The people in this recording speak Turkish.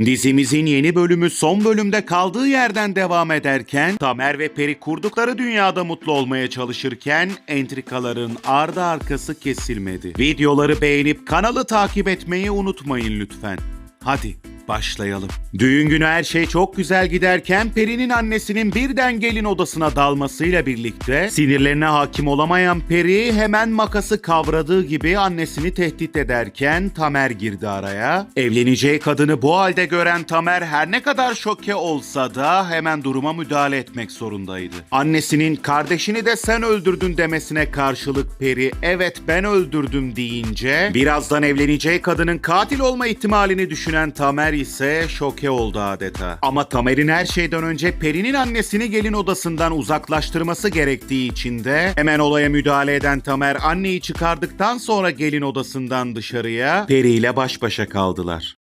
Dizimizin yeni bölümü son bölümde kaldığı yerden devam ederken Tamer ve Peri kurdukları dünyada mutlu olmaya çalışırken entrikaların ardı arkası kesilmedi. Videoları beğenip kanalı takip etmeyi unutmayın lütfen. Hadi başlayalım. Düğün günü her şey çok güzel giderken Peri'nin annesinin birden gelin odasına dalmasıyla birlikte sinirlerine hakim olamayan Peri hemen makası kavradığı gibi annesini tehdit ederken Tamer girdi araya. Evleneceği kadını bu halde gören Tamer her ne kadar şoke olsa da hemen duruma müdahale etmek zorundaydı. Annesinin kardeşini de sen öldürdün demesine karşılık Peri evet ben öldürdüm deyince birazdan evleneceği kadının katil olma ihtimalini düşünen Tamer ise şoke oldu adeta. Ama Tamer'in her şeyden önce Peri'nin annesini gelin odasından uzaklaştırması gerektiği için de hemen olaya müdahale eden Tamer anneyi çıkardıktan sonra gelin odasından dışarıya Peri ile baş başa kaldılar.